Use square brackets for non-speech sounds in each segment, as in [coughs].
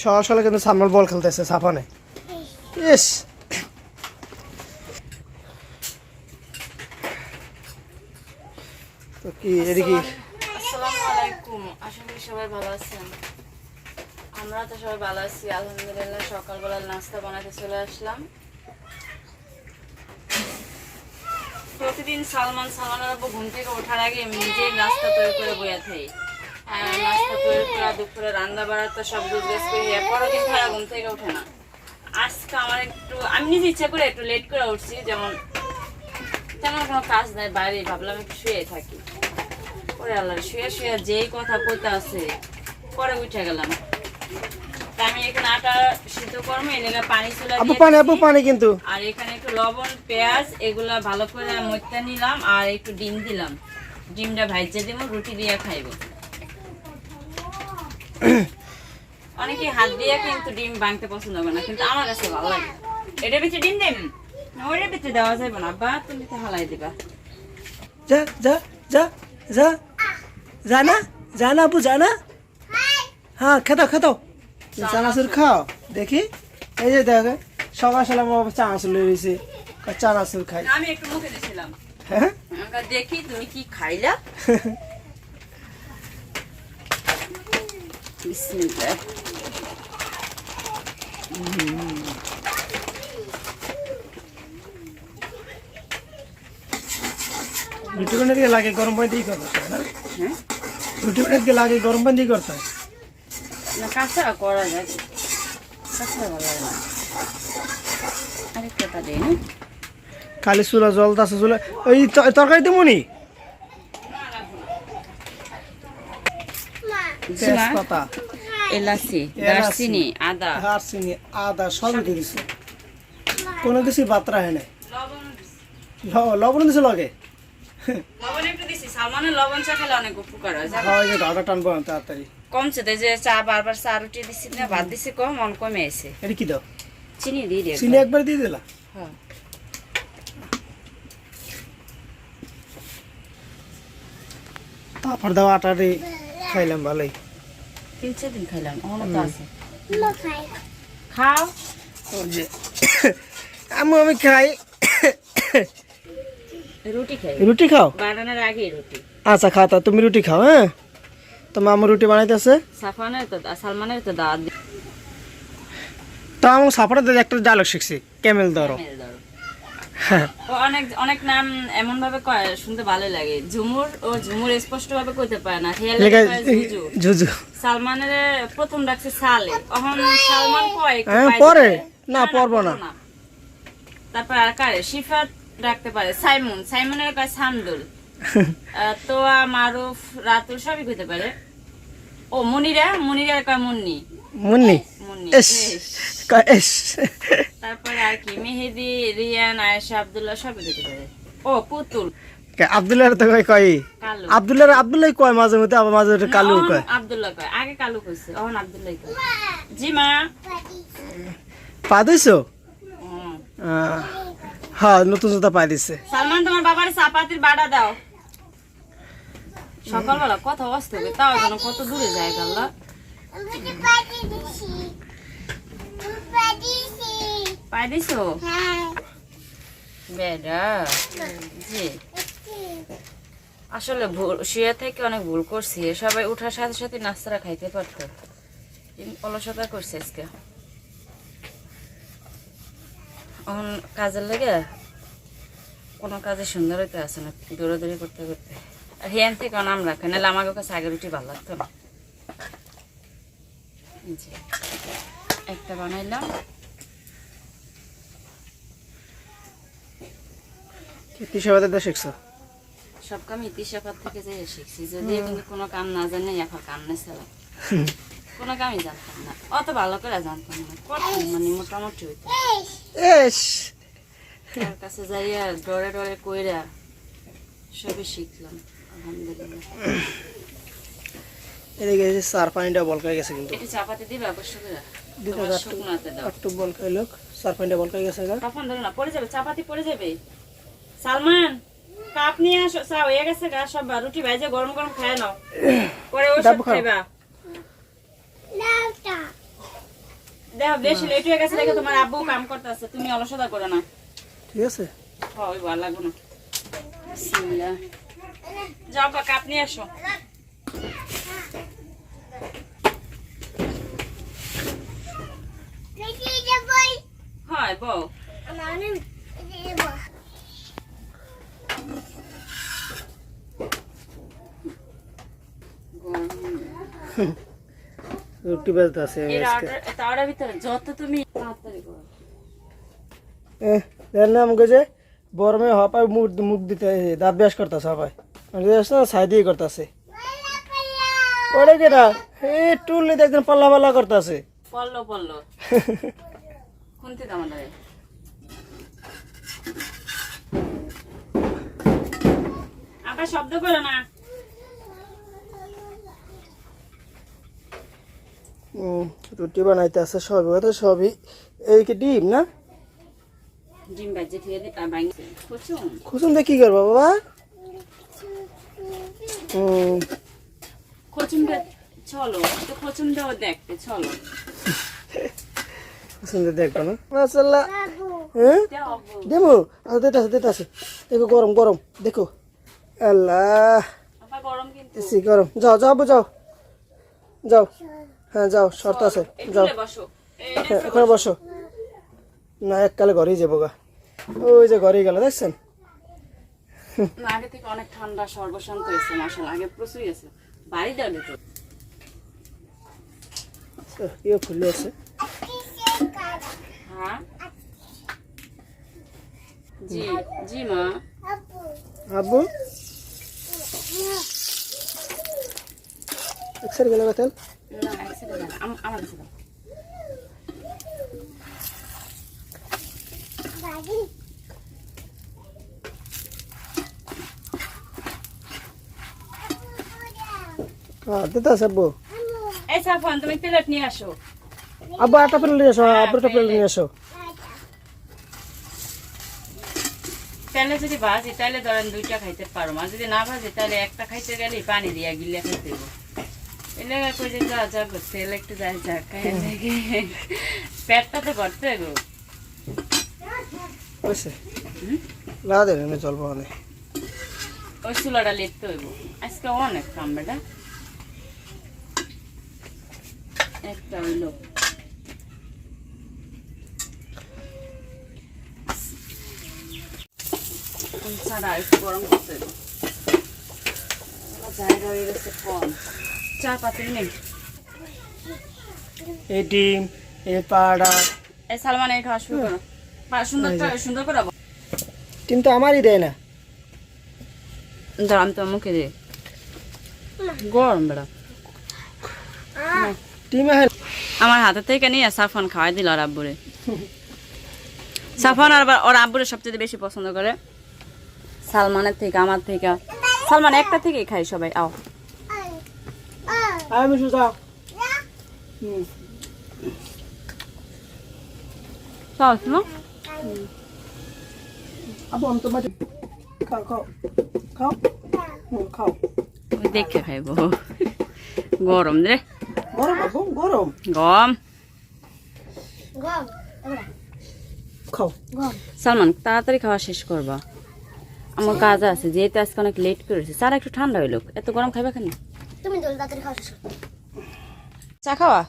সরাসরি কিন্তু সামনে বল খেলতেছে সাফানে। ইস। তো কি, এদিকে আসসালামু আলাইকুম। আশা করি সবাই ভালো আছেন। আমরা তো সবাই ভালো আছি, আলহামদুলিল্লাহ সকালবেলা নাস্তা বানাতে চলে আসলাম। প্রতিদিন সালমান সালমান ঘুম থেকে ওঠার আগে নিজেই নাস্তা তৈরি করে বইয়া থাই আর নাস্তা তৈরি করা দুপুরে রান্না বাড়া তো সব গুজগাছ করে এরপরও কিন্তু আর ঘুম থেকে ওঠে না। আজকে আমার একটু আমি নিজে ইচ্ছা করে একটু লেট করে উঠছি যেমন তেমন কোনো কাজ নাই বাইরে ভাবলাম একটু শুয়ে থাকি। ওরে আল্লাহ শুয়ে শুয়ে যেই কথা কইতে আছে পরে উঠে গেলাম। তা আমি এখানে আটা সিদ্ধ করব এনে পানি চুলা আপু দিয়ে পানি আপু পানি কিন্তু। আর এখানে একটু লবণ পেঁয়াজ এগুলা ভালো করে মধ্যে নিলাম আর একটু ডিম দিলাম। ডিমটা ভাইজে দিব রুটি দিয়ে খাইব। অনেকে হাত দিয়ে কিন্তু ডিম ভাঙতে পছন্দ করে না কিন্তু আমার কাছে ভালো লাগে। এটা ভিতরে ডিম দিম? না ওটার ভিতরে দেওয়া যাবে না বা তুমি তো হালাই দিবা। যা যা যা যা। যা না যা না আপু যা না হ্যাঁ খেতাও খেতাও চানাচুর খাও দেখি। এই যে দেখ সকাল সকাল আমার বাবা চানাচুর রয়েছে। চানাচুর খাই আমি একটু মুখে দিয়েছিলাম হ্যাঁ? আমরা দেখি তুমি কি খাইলা। [laughs] বিসমিল্লাহ রুটি বানাতে গিয়ে লাগে গরম পানি দিয়ে করতে হয় না? হ্যাঁ? রুটি বানাতে গিয়ে লাগে গরম পানি দিয়ে করতে হয়? না কাঁচা করা যায়। কাঁচা ভালো লাগে না। আরেকটা দিই না? খালি চুলা জল আছে চুলা ওই ত- তরকারি দেবো নি তেজপাতা এলাচি। দারচিনি আদা। আর চিনি আদা সব দিয়ে দিছে। কোনো কিছু বাত্রা হয় না লবণ লবণ দিছে লগে? লবণ একটু দিছি সালমানের লবণ চা খেলে অনেক উপকার জানো? যে গাটা টানবো না তাড়াতাড়ি। কমছে তো এই যে চা বারবার চা রুটি দিছি না ভাত দিছি কম অন কমে এসে এটা কি দাও? চিনি দিয়ে চিনি একবার। দিয়ে দিলা? হ্যাঁ। তারপর দাও আটারে খাইলাম ভালোই। তিন চার দিন খাইলাম অনেক তো আছে। খাও ওই যে আমি আমি খাই। [coughs] রুটি খাই। রুটি খাও? বানানোর আগে রুটি। আচ্ছা খাও তা তুমি রুটি খাও হ্যাঁ? তোমার আমার রুটি বানাইতেছে। সাফানের তো সালমানের তো দাঁত। দিয়ে তা আমার সাপড়ে একটা ডায়লগ শিখছি। ক্যামেল ধরো। অনেক অনেক নাম এমন ভাবে কয় শুনতে ভালো লাগে। ঝুমুর ও ঝুমুর স্পষ্ট ভাবে কইতে পারে না। জুজু সালমানের প্রথম ডাকছে সালে এখন সালমান কয় হ্যাঁ, পরে। না, পরবো না। তারপর আর কারে? শিফাত ডাকতে পারে। সাইমুন। সাইমুনের কয় সামদুল। [laughs] তোয়া মারুফ রাতুল সবই কইতে পারে। ও মনিরা? মনিরা কয় মুন্নি। মুন্নি। S S. তারপরে আর কি মেহেদি রিয়ান আয়েশা আব্দুল্লাহ সবই কইতে পারে। ও পুতুল। আবদুল্লাহ তো কয় কয়? কালু। আবদুল্লাহ কয় মাঝে মধ্যে আবার মাঝে মধ্যে কালু কয়। আব্দুল্লাহ কয় আগে কালু কইছে অহন আব্দুল্লাহ কয়। জি মা। পা দিছো? হ্যাঁ নতুন জুতা পা দিছে। সালমান তোমার বাবার চাপাতির বাড়া দাও। সকালবেলা কত অবস্থা হবে তাও যেন কত দূরে যায় গাল্লা পাই দিছো আসলে শুয়ে থেকে অনেক ভুল করছি। সবাই উঠার সাথে সাথে নাস্তাটা খাইতে পারতো। অলসতা করছে আজকে। এখন কাজের লেগে কোনো কাজে সুন্দর হইতে আসে না, দৌড়াদৌড়ি করতে করতে। আর হিয়ান থেকে নাম রাখে, নাহলে আমার কাছে আগের রুটি ভালো লাগতো না। এই যে, একটা বানাইলাম। শিখছো? সব কাম থেকে যে শিখছি যদিও কিন্তু কোনো কাম না জানে এখন কাম নেই ছিলাম কোনো কামই জানতাম না। অত ভালো করে জানতাম না। মানে মোটামুটি হইতো। তার কাছে যাইয়া ডরে ডরে কইরা সবই শিখলাম আলহামদুলিল্লাহ। যে পানিটা বলকাই গেছে কিন্তু। একটু চাপাতি দিবে একটু বলকাই লোক সার পানিটা বলকাই গেছে তখন ধরো না পড়ে যাবে চাপাতি পড়ে যাবে। সালমান কাপ নিয়ে আসো। চা হয়ে গেছে গা সব বা রুটি ভাইজে গরম গরম খায় নাও। পরে খাও। খাইবা। দেখো বেশি লেট হয়ে গেছে দেখে তোমার আব্বু কাম করতেছে তুমি অলসতা করো না। ঠিক আছে? হ্যাঁ ওই ভালো লাগবে না বিসমিল্লাহ। যাও বা কাপ নিয়ে আসো। হয় বউ [laughs] রুটি বেলতে আছে তাওয়ার ভিতরে যত তুমি না আমাকে যে বরমে হপায় মুখ মুখ দিতে দাঁত ব্যাস করতেছে হপায় না সাই দিয়ে করতেছে। ওরে কেটা এ টুল নিতে একদম পাল্লা পাল্লা করতেছে। পল্ল পল্ল। খুনতে দাম লাগে আবার শব্দ করো না। রুটি বানাইতে আছে সবই তো সবই। এই কি ডিম না? ডিম বাজে থেকে দিতা ভাঙছে। খুচুম খুশুন দিয়ে কি করব বাবা? হুম, চলো তো দেখতে চলো। না? হ্যাঁ? দেবো। আচ্ছা আছে দেখো গরম গরম। দেখো। আল্লাহ। আপা গরম কিন্তু। গরম। যাও যাও যাও। যাও। হ্যাঁ যাও শর্ত আছে। যাও। এই হ্যাঁ ওখানে বসো। না এককালে ঘরেই যাব গা। ওই যে ঘরেই গেল দেখছেন? আগে থেকে অনেক ঠান্ডা সর্বশান্ত হয়েছে মাসাল আগে প্রচুরই আছে। বাড়ি দেওয়া তো ইয়ে ফুলে আছে হ্যাঁ জি জি মা আব্বু একসাথে গেলে কথা না একসাথে দাও। আম- আমার কাছে দাও। দিতে আছে আব্বু। এই সাফান তুমি প্লেট নিয়ে আসো। আব্বু একটা প্লেট নিয়ে আসো আব্বু একটা প্লেট নিয়ে আসো। তাহলে যদি ভাজি তাহলে ধরেন দুইটা খাইতে পারো। আর যদি না ভাজি তাহলে একটা খাইতে গেলে পানি দিয়া গিলে খাইতে এলে কই যে যা যা তেল একটু যায় যা খাই পেটটা তো করতে গো আমি চলবো অনেক ওই চুলাটা লিখতে হইব। আজকে অনেক কাম বেটা। একটা হইল। ছাড়া একটু গরম করতে জায়গা হয়ে গেছে কম। চা পাতি নেই? এই ডিম এই পাড়া। এই সালমান এই খাওয়া শুরু করো। সুন্দর সুন্দর করে বল। ডিম তো আমারই দেয় না। দাঁড়াম তো মুখে দিয়ে গরম বেড়া। আমার হাতে থেকে নিয়ে সাফান খাওয়াই দিল ওর আব্বুরে। সাফান আর ওর আব্বুরে সবচেয়ে বেশি পছন্দ করে। সালমানের থেকে আমার থেকে। সালমান একটা থেকেই খাই সবাই। আও। আমি তোমার খাও খাও। খাও? খাও। দেখে খাইব। গরম রে। গরম গরম গম। খাও। সালমান তাড়াতাড়ি খাওয়া শেষ করবা। আমার কাজ আছে যেহেতু আজকে অনেক লেট করেছে। চার একটু ঠান্ডা হইল। এত গরম খাইবা কেন? তুমি তাড়াতাড়ি খাওয়া চা খাওয়া?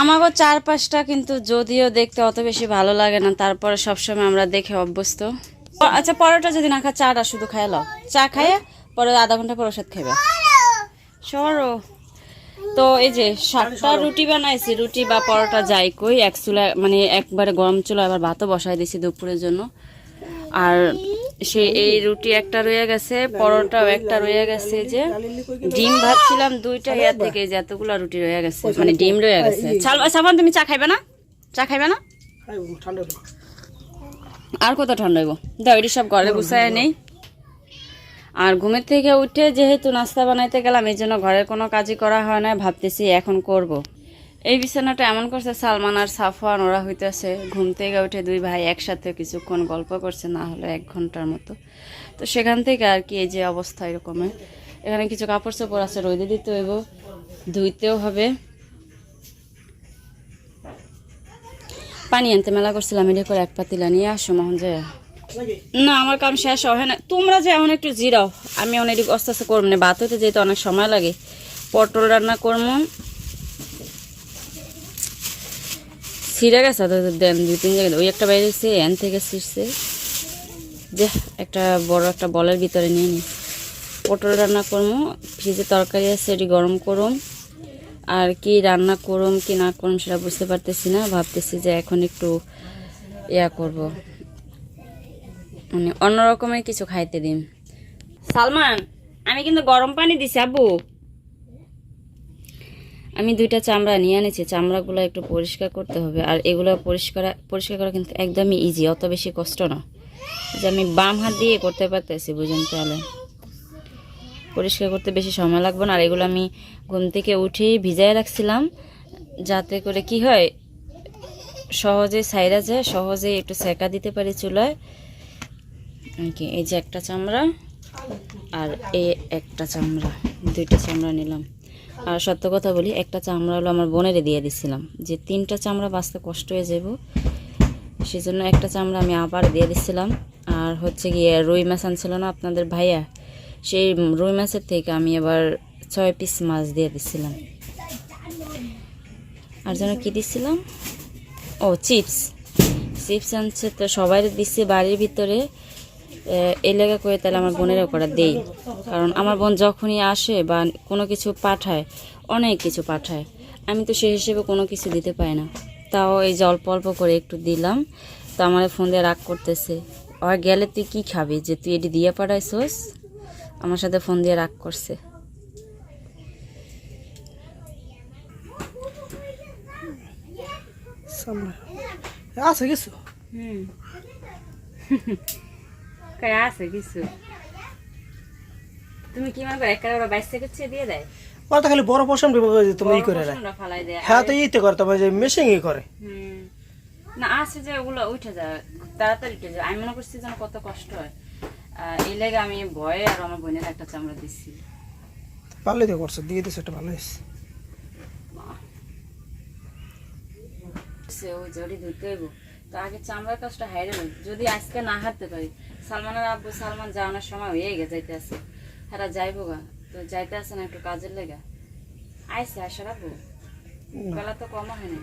আমাকে চার পাঁচটা কিন্তু যদিও দেখতে অত বেশি ভালো লাগে না তারপরে সবসময় আমরা দেখে অভ্যস্ত। আচ্ছা পরোটা যদি না খা চাটা শুধু খাই লাও। চা খাইয়ে পরে আধা ঘণ্টা পর ওষুধ খাইবে সরো। তো এই যে সাতটা রুটি বানাইছি রুটি বা পরোটা যাই কই এক চুলা মানে একবারে গরম চুলা আবার ভাতও বসাই দিয়েছি দুপুরের জন্য। আর সে এই রুটি একটা রয়ে গেছে পরোটাও একটা রয়ে গেছে যে। ডিম ভাবছিলাম দুইটা ইয়ার থেকে যে এতগুলা রুটি রয়ে গেছে মানে ডিম রয়ে গেছে। সাবান তুমি চা খাইবে না? চা খাইবে না। আর কত ঠান্ডা হইব? দাও এটি সব ঘরে গুছায় নেই। আর ঘুমের থেকে উঠে যেহেতু নাস্তা বানাইতে গেলাম, এই জন্য ঘরের কোনো কাজই করা হয় না, ভাবতেছি এখন করব। এই বিছানাটা এমন করছে, সালমান আর সাফওয়ান, ওরা হইতেছে ঘুম থেকে উঠে দুই ভাই একসাথে কিছুক্ষণ গল্প করছে, না হলে এক ঘণ্টার মতো। তো সেখান থেকে আর কি এই যে অবস্থা এরকমের এখানে কিছু কাপড় চোপড় আছে, রোদে দিতে হইব, ধুইতেও হবে। পানি আনতে মেলা করছিলাম এটা করে এক পাতিলা নিয়ে আসো, মহন যে না, আমার কাম শেষ হয় না। তোমরা যে এখন একটু জিরাও, আমি অনেক আস্তে আস্তে করব না। ভাত হইতে যেতে অনেক সময় লাগে। পটল রান্না করব। ছিঁড়ে গেছে তো দেন দুই তিন জায়গায়। ওই একটা বাইরে এসে এন থেকে ছিঁড়ছে। যে একটা বড় একটা বলের ভিতরে নিয়ে নি। পটল রান্না করব। ফ্রিজে তরকারি আছে, এটি গরম করুম। আর কি রান্না করুম, কি না করুম, সেটা বুঝতে পারতেছি না। ভাবতেছি যে এখন একটু ইয়া করব। মানে অন্য রকমের কিছু খাইতে দিন সালমান, আমি কিন্তু গরম পানি দিছি আবু আমি দুইটা চামড়া নিয়ে এনেছি, চামড়াগুলো একটু পরিষ্কার করতে হবে। আর এগুলো পরিষ্কার পরিষ্কার করা কিন্তু একদমই ইজি অত বেশি কষ্ট না। যে আমি বাম হাত দিয়ে করতে পারতেছি, বুঝুন তাহলে। পরিষ্কার করতে বেশি সময় লাগবে না, আর এগুলো আমি ঘুম থেকে উঠেই ভিজায় রাখছিলাম, যাতে করে কি হয়, সহজে সাইরা যায় সহজে একটু সেকা দিতে পারি চুলায়। কি, এই যে একটা চামড়া আর এই একটা চামড়া, দুইটা চামড়া নিলাম। আর সত্য কথা বলি, একটা চামড়া হলো আমার বোনেরে দিয়ে দিছিলাম। যে তিনটা চামড়া বাঁচতে কষ্ট হয়ে যাব, সেজন্য একটা চামড়া আমি আবার দিয়ে দিছিলাম। আর হচ্ছে গিয়ে রুই মাছ আনছিল না আপনাদের ভাইয়া, সেই রুই মাছের থেকে আমি এবার ছয় পিস মাছ দিয়ে দিছিলাম। আর যেন কি দিছিলাম? ও, চিপস। চিপস আনছে তো সবাই দিচ্ছে বাড়ির ভিতরে। এলাকা করে তাহলে আমার বোনেরও করা দেই। কারণ আমার বোন যখনই আসে বা কোনো কিছু পাঠায় অনেক কিছু পাঠায় আমি তো সেই হিসেবে কোনো কিছু দিতে পাই না। তাও এই যে অল্প অল্প করে একটু দিলাম তো আমার ফোন দিয়ে রাগ করতেছে। আর গেলে তুই কি খাবি যে তুই এটি দিয়ে পাঠাইছোস? আমার সাথে ফোন দিয়ে রাগ করছে। আছে কিছু হুম। কই আছে কিছু? তুমি কি মনে করো একেবারে বাইশ থেকে দিয়ে দেয়? ওরা তো খালি বড় পশম তুমি ই করে হ্যাঁ তো ইতে করে তোমার যে মেশিং ই করে। না আছে যে ওগুলো উঠে যায় তাড়াতাড়ি উঠে যায়। আমি মনে করছি যেন কত কষ্ট হয়। এই লেগে আমি ভয়ে আর আমার বোনের একটা চামড়া দিচ্ছি ভালোই তো করছ দিয়ে দিছো একটা ভালো হয়েছে। সে ওই জড়ি ধুতে হইব তো আগে চামড়ার কাজটা হাইরে লই যদি আজকে না হারতে পারি সালমানের আব্বু সালমান যাওয়ানোর সময় হয়ে গে যাইতে আছে। হ্যাঁ যাইবো গা। তো যাইতে আছে না একটু কাজের লেগা। আইসে আসার আব্বু। বেলা তো কম হয় না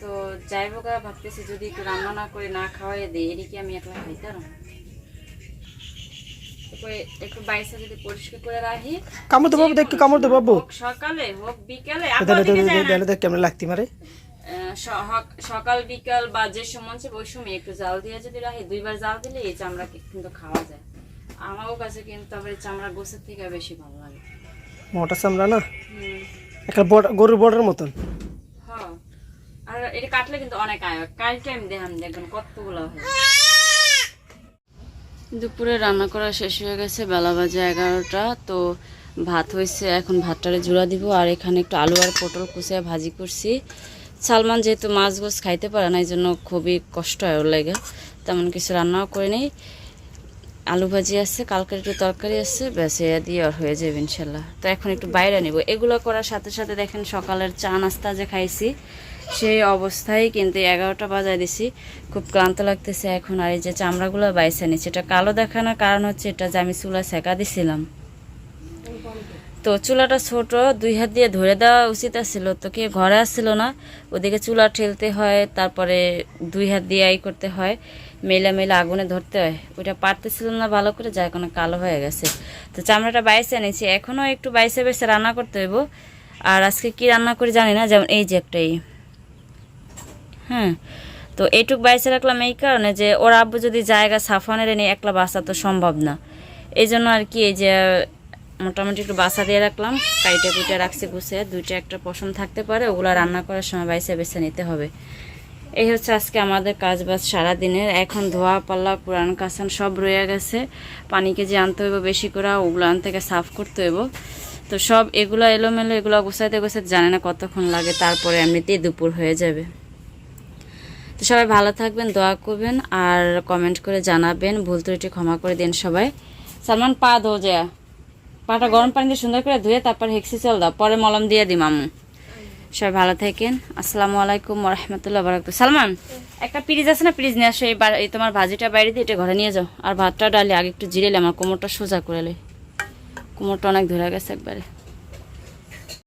তো যাইবো গা ভাবতেছি যদি একটু রান্না না করে না খাওয়াই দিই এদিকে আমি একলা খাইতাম একটু বাইসে যদি পরিষ্কার করে রাখি কামড় দেবো একটু কামড় দেবো সকালে হোক বিকালে তো কেমন লাগতে সহ- সকাল বিকাল বা যে সময় আছে ওই সময় একটু জাল দিয়ে যদি রাখি দুইবার জাল দিলে এই চামড়া কিন্তু খাওয়া যায়। আমারও কাছে কিন্তু আবার এই চামড়া গোছের থেকে বেশি ভালো লাগে। মোটা চামড়া না? একটা বড় গরুর বর্ডার মতন? হ্যাঁ আর এটা কাটলে কিন্তু অনেক আয় কালকে আমি দেখাম দেখবেন কতগুলো হয়। দুপুরে রান্না করা শেষ হয়ে গেছে বেলা বাজে এগারোটা তো ভাত হয়েছে এখন ভাতটারে জোড়া দিব। আর এখানে একটু আলু আর পটল কুচিয়ে ভাজি করছি। সালমান যেহেতু মাছ গোছ খাইতে পারে না এই জন্য খুবই কষ্ট হয় ওর লাগে। তেমন কিছু রান্নাও করে নেই। আলু ভাজি আছে, কালকের একটু তরকারি আছে, ব্যাস এ দিয়ে আর হয়ে যাবে ইনশাল্লাহ। তো এখন একটু বাইরে নিব। এগুলো করার সাথে সাথে দেখেন সকালের চা নাস্তা যে খাইছি, সেই অবস্থায় কিন্তু এগারোটা বাজায় দিছি। খুব ক্লান্ত লাগতেছে এখন, আর এই যে চামড়াগুলো বাইসে নিচ্ছে এটা কালো দেখানোর কারণ হচ্ছে এটা যে আমি চুলা সেকা দিছিলাম। তো চুলাটা ছোট, দুই হাত দিয়ে ধরে দেওয়া উচিত ছিল তো কে ঘরে আসছিল না, ওদিকে চুলা ঠেলতে হয়, তারপরে দুই হাত দিয়ে আই করতে হয়, মেলা মেলা আগুনে ধরতে হয়। ওইটা পারতেছিল না ভালো করে, যার কোনো কালো হয়ে গেছে। তো চামড়াটা বাইসে এনেছি এখনও একটু বাইসে বাইসে রান্না করতে হইব। আর আজকে কি রান্না করি জানি না, যেমন এই যে একটা এই। হ্যাঁ তো এইটুক বাইসে রাখলাম এই কারণে যে, ওর আব্বু যদি জায়গা সাফানের এনে একলা বাসা তো সম্ভব না। এই জন্য আর কি এই যে মোটামুটি একটু বাসা দিয়ে রাখলাম। কাইটে কুইটে রাখছি গুছে দুইটা একটা পশম থাকতে পারে, ওগুলো রান্না করার সময় বাইসে বেছে নিতে হবে। এই হচ্ছে আজকে আমাদের কাজ বাজ সারাদিনের। এখন ধোয়া পাল্লা পুরান কাসান সব রয়ে গেছে। পানিকে যে আনতে হইব বেশি করে, ওগুলো আন থেকে সাফ করতে হইব। তো সব এগুলো এলোমেলো, এগুলো গোছাইতে গোছাইতে জানে না কতক্ষণ লাগে, তারপরে এমনিতেই দুপুর হয়ে যাবে। তো সবাই ভালো থাকবেন, দোয়া করবেন, আর কমেন্ট করে জানাবেন। ভুল ত্রুটি ক্ষমা করে দিন সবাই। সালমান, পা ধো যা। পাটা গরম পানি দিয়ে সুন্দর করে ধুয়ে তারপর হেক্সি চল দাও। পরে মলম দিয়ে দিই, মামু। সবাই ভালো থাকেন। আসসালামু আলাইকুম রহমতুল্লাহ বারাকাতু সালমান, একটা পিরিজ আছে না? পিরিজ নিয়ে আসো, এই তোমার ভাজিটা বাইরে দিয়ে এটা ঘরে নিয়ে যাও। আর ভাতটা ডালে আগে একটু জিরেলে আমার কোমরটা সোজা করে কোমরটা অনেক ধরে গেছে একবারে।